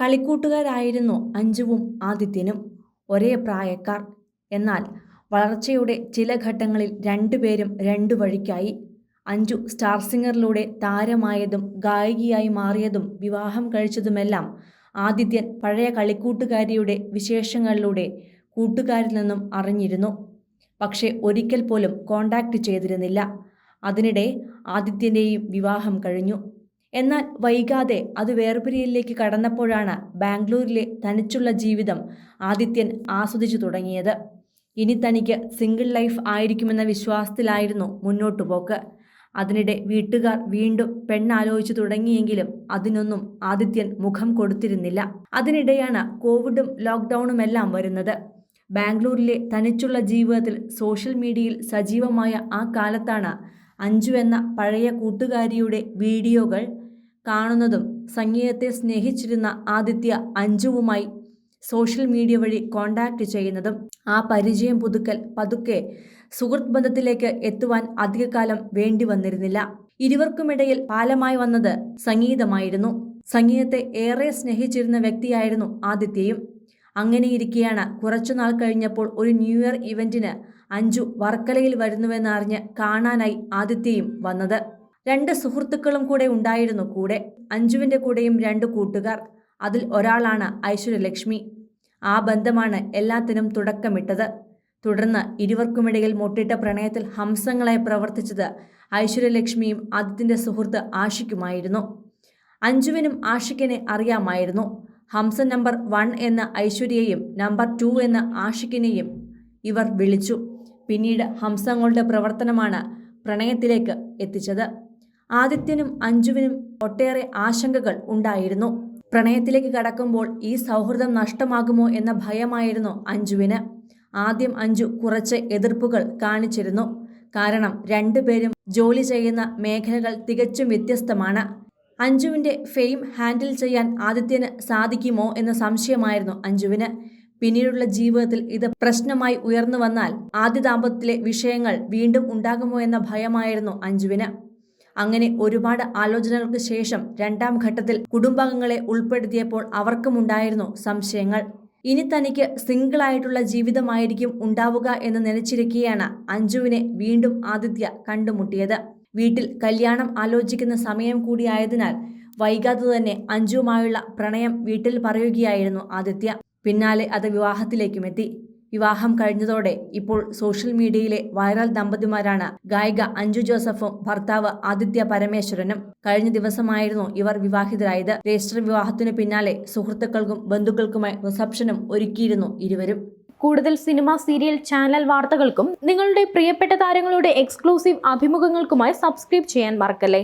കളിക്കൂട്ടുകാരായിരുന്നു അഞ്ജുവും ആദിത്യനും. ഒരേ പ്രായക്കാർ. എന്നാൽ വളർച്ചയുടെ ചില ഘട്ടങ്ങളിൽ രണ്ടുപേരും രണ്ടു വഴിക്കായി. അഞ്ജു സ്റ്റാർ സിംഗറിലൂടെ താരമായതും ഗായികയായി മാറിയതും വിവാഹം കഴിച്ചതുമെല്ലാം ആദിത്യൻ പഴയ കളിക്കൂട്ടുകാരിയുടെ വിശേഷങ്ങളിലൂടെ കൂട്ടുകാരിൽ നിന്നും അറിഞ്ഞിരുന്നു. പക്ഷേ ഒരിക്കൽ പോലും കോണ്ടാക്ട് ചെയ്തിരുന്നില്ല. അതിനിടെ ആദിത്യന്റെയും വിവാഹം കഴിഞ്ഞു. എന്നാൽ വൈകാതെ അത് വേർപിരിയലിലേക്ക് കടന്നപ്പോഴാണ് ബാംഗ്ലൂരിലെ തനിച്ചുള്ള ജീവിതം ആദിത്യൻ ആസ്വദിച്ചു തുടങ്ങിയത്. ഇനി തനിക്ക് സിംഗിൾ ലൈഫ് ആയിരിക്കുമെന്ന വിശ്വാസത്തിലായിരുന്നു മുന്നോട്ടു പോക്ക്. അതിനിടെ വീട്ടുകാർ വീണ്ടും പെണ്ണാലോചിച്ചു തുടങ്ങിയെങ്കിലും അതിനൊന്നും ആദിത്യൻ മുഖം കൊടുത്തിരുന്നില്ല. അതിനിടെയാണ് കോവിഡും ലോക്ക്ഡൗണും എല്ലാം വരുന്നത്. ബാംഗ്ലൂരിലെ തനിച്ചുള്ള ജീവിതത്തിൽ സോഷ്യൽ മീഡിയയിൽ സജീവമായ ആ കാലത്താണ് അഞ്ജു എന്ന പഴയ കൂട്ടുകാരിയുടെ വീഡിയോകൾ കാണുന്നതും സംഗീതത്തെ സ്നേഹിച്ചിരുന്ന ആദിത്യ അഞ്ജുവുമായി സോഷ്യൽ മീഡിയ വഴി കോണ്ടാക്ട് ചെയ്യുന്നതും ആ പരിചയം പുതുക്കൽ പതുക്കെ സുഹൃത്ത് ബന്ധത്തിലേക്ക് എത്തുവാൻ അധികകാലം വേണ്ടി വന്നിരുന്നില്ല. ഇരുവർക്കുമിടയിൽ പാലമായി വന്നത് സംഗീതമായിരുന്നു. സംഗീതത്തെ ഏറെ സ്നേഹിച്ചിരുന്ന വ്യക്തിയായിരുന്നു ആദിത്യയും. അങ്ങനെയിരിക്കെയാണ് കുറച്ചുനാൾ കഴിഞ്ഞപ്പോൾ ഒരു ന്യൂ ഇയർ ഇവന്റിന് അഞ്ജു വർക്കലയിൽ വരുന്നുവെന്നറിഞ്ഞ് കാണാനായി ആദിത്യയും വന്നത്. രണ്ട് സുഹൃത്തുക്കളും കൂടെ ഉണ്ടായിരുന്നു കൂടെ. അഞ്ജുവിന്റെ കൂടെയും രണ്ട് കൂട്ടുകാർ. അതിൽ ഒരാളാണ് ഐശ്വര്യലക്ഷ്മി. ആ ബന്ധമാണ് എല്ലാത്തിനും തുടക്കമിട്ടത്. തുടർന്ന് ഇരുവർക്കുമിടയിൽ മുട്ടിട്ട പ്രണയത്തിൽ ഹംസങ്ങളായി പ്രവർത്തിച്ചത് ഐശ്വര്യലക്ഷ്മിയും ആദിത്യന്റെ സുഹൃത്ത് ആഷിക്കുമായിരുന്നു. അഞ്ജുവിനും ആഷിക്കിനെ അറിയാമായിരുന്നു. ഹംസ നമ്പർ വൺ എന്ന ഐശ്വര്യയെയും നമ്പർ ടു എന്ന ആഷിക്കിനെയും ഇവർ വിളിച്ചു. പിന്നീട് ഹംസങ്ങളുടെ പ്രവർത്തനമാണ് പ്രണയത്തിലേക്ക് എത്തിച്ചത്. ആദിത്യനും അഞ്ജുവിനും ഒട്ടേറെ ആശങ്കകൾ ഉണ്ടായിരുന്നു. പ്രണയത്തിലേക്ക് കടക്കുമ്പോൾ ഈ സൗഹൃദം നഷ്ടമാകുമോ എന്ന ഭയമായിരുന്നു അഞ്ജുവിന്. ആദ്യം അഞ്ജു കുറച്ച് എതിർപ്പുകൾ കാണിച്ചിരുന്നു. കാരണം രണ്ടുപേരും ജോലി ചെയ്യുന്ന മേഖലകൾ തികച്ചും വ്യത്യസ്തമാണ്. അഞ്ജുവിന്റെ ഫെയിം ഹാൻഡിൽ ചെയ്യാൻ ആദിത്യന് സാധിക്കുമോ എന്ന സംശയമായിരുന്നു അഞ്ജുവിന്. പിന്നീടുള്ള ജീവിതത്തിൽ ഇത് പ്രശ്നമായി ഉയർന്നു വന്നാൽ ആദ്യ ദാമ്പത്യത്തിലെ വിഷയങ്ങൾ വീണ്ടും ഉണ്ടാകുമോ എന്ന ഭയമായിരുന്നു അഞ്ജുവിന്. അങ്ങനെ ഒരുപാട് ആലോചനകൾക്ക് ശേഷം രണ്ടാം ഘട്ടത്തിൽ കുടുംബാംഗങ്ങളെ ഉൾപ്പെടുത്തിയപ്പോൾ അവർക്കുമുണ്ടായിരുന്നു സംശയങ്ങൾ. ഇനി തനിക്ക് സിംഗിളായിട്ടുള്ള ജീവിതമായിരിക്കും ഉണ്ടാവുക എന്ന് നിലച്ചിരിക്കുകയാണ് അഞ്ജുവിനെ വീണ്ടും ആദിത്യ കണ്ടുമുട്ടിയത്. വീട്ടിൽ കല്യാണം ആലോചിക്കുന്ന സമയം കൂടിയായതിനാൽ വൈകാതെ തന്നെ അഞ്ജുവുമായുള്ള പ്രണയം വീട്ടിൽ പറയുകയായിരുന്നു ആദിത്യ. പിന്നാലെ അത് വിവാഹത്തിലേക്കുമെത്തി വിവാഹം കഴിഞ്ഞതോടെ ഇപ്പോൾ സോഷ്യൽ മീഡിയയിലെ വൈറൽ ദമ്പതിമാരാണ് ഗായിക അഞ്ജു ജോസഫും ഭർത്താവ് ആദിത്യ പരമേശ്വരനും. കഴിഞ്ഞ ദിവസമായിരുന്നു ഇവർ വിവാഹിതരായത്. രജിസ്റ്റർ വിവാഹത്തിനു പിന്നാലെ സുഹൃത്തുക്കൾക്കും ബന്ധുക്കൾക്കുമായി റിസപ്ഷനും ഒരുക്കിയിരുന്നു ഇരുവരും. കൂടുതൽ സിനിമ സീരിയൽ ചാനൽ വാർത്തകൾക്കും നിങ്ങളുടെ പ്രിയപ്പെട്ട താരങ്ങളുടെ എക്സ്ക്ലൂസീവ് അഭിമുഖങ്ങൾക്കുമായി സബ്സ്ക്രൈബ് ചെയ്യാൻ മറക്കല്ലേ?